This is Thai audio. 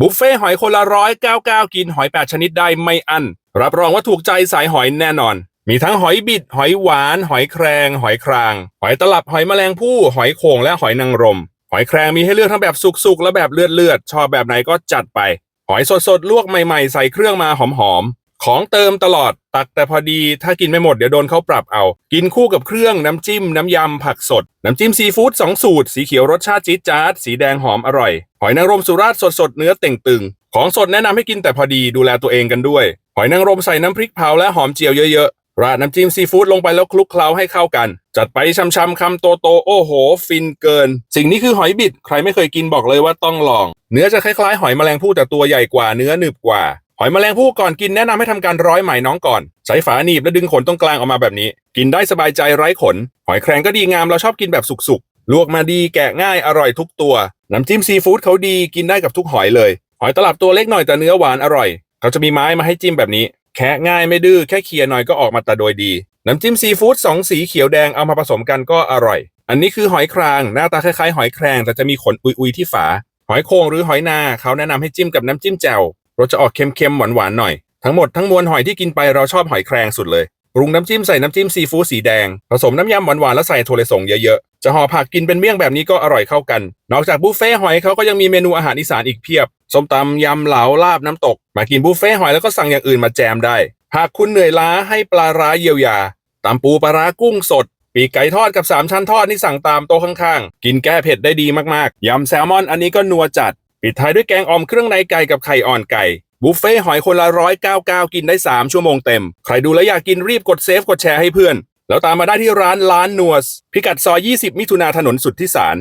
บุฟเฟ่หอยคนละร้อยเก้าเก้ากินหอยแปดชนิดได้ไม่อั้นรับรองว่าถูกใจสายหอยแน่นอน มีทั้งหอยบิด หอยหวาน หอยแครงหอยคราง หอยตลับหอยแมลงภู่หอยโข่งและหอยนางรม หอยแครงมีให้เลือกทั้งแบบสุกๆและแบบเลือดๆชอบแบบไหนก็จัดไป หอยสดๆลวกใหม่ๆ ใส่เครื่องมาหอมๆ ของเติมตลอดตักแต่พอดีถ้ากินไม่หมดเดี๋ยวโดนเขาปรับเอา กินคู่กับเครื่องน้ำจิ้ม น้ำยำผักสด น้ำจิ้มซีฟู้ดสองสูตร สีเขียวรสชาติจี๊ดจ๊าด สีแดงหอมอร่อย หอยนางรมสุราษฎร์สดๆ เนื้อเต่งตึง ของสดแนะนำให้กินแต่พอดีดูแลตัวเองกันด้วย หอยนางรมใส่น้ำพริกเผาและหอมเจียวเยอะๆ ราดน้ำจิ้มซีฟู้ดลงไปแล้วคลุกเคล้าให้เข้ากัน จัดไปช้ำๆคำโตๆโอ้โห ฟินเกิน สิ่งนี้คือหอยบิดใครไม่เคยกินบอกเลยว่าต้องลอง เนื้อจะคล้ายๆหอยแมลงภู่แต่ตัวใหญ่กว่าเนื้อหนึบกว่า หอยแมลงภู่ก่อนกินแนะนำให้ทำการร้อยไหมน้องก่อน ใช้ฝาหนีบและดึงขนตรงกลางออกมาแบบนี้ กินได้สบายใจไร้ขน หอยแครงก็ดีงามเราชอบกินแบบสุกๆ ลวกมาดีแกะง่ายอร่อยทุกตัว น้ำจิ้มซีฟู้ดเขาดีกินได้กับทุกหอยเลย หอยตลับตัวเล็กหน่อยแต่เนื้อหวานอร่อย เขาจะมีไม้มาให้จิ้มแบบนี้ แคะง่ายไม่ดื้อแค่เคี่ยหน่อยก็ออกมาแต่โดยดี น้ำจิ้มซีฟู้ดสองสีเขียวแดงเอามาผสมกันก็อร่อย อันนี้คือหอยครางหน้าตาคล้ายๆหอยแครงแต่จะมีขนอุยๆที่ฝา หอยโข่งหรือหอยนาเขาแนะนำให้จิ้มกับน้ำจิ้มแจ่ว รสจะออกเค็มๆ หวานๆ หน่อย ทั้งหมดทั้งมวลหอยที่กินไปเราชอบหอยแครงสุดเลย ปรุงน้ำจิ้มใส่น้ำจิ้มซีฟู้ดสีแดง ผสมน้ำยำหวานๆ แล้วใส่ถั่วลิสงเยอะๆ จะห่อผักกินเป็นเมี่ยงแบบนี้ก็อร่อยเข้ากัน นอกจากบุฟเฟ่หอยเขาก็ยังมีเมนูอาหารอีสานอีกเพียบ ส้มตำยำเหลาลาบน้ำตก มากินบุฟเฟ่หอยแล้วก็สั่งอย่างอื่นมาแจมได้ หากคุณเหนื่อยล้าให้ปลาร้าเยียวยาตำปูปลาร้ากุ้งสด ปีกไก่ทอดกับสามชั้นทอดนี่สั่งตามโต๊ะข้างๆ กินแก้เผ็ดได้ดีมากๆ ยำแซลมอนอันนี้ก็นัวจัด ปิดท้ายด้วยแกงอ่อมเครื่องในไก่กับไข่อ่อนไก่บุฟเฟ่หอยคนละร้อยเก้าเก้ากินได้ 3 ชั่วโมงเต็ม ใครดูแล้วอยากกินรีบกดเซฟกดแชร์ให้เพื่อน แล้วตามมาได้ที่ร้านล้านนัวสพิกัดซอย 20 มิถุนาถนนสุทธิสาร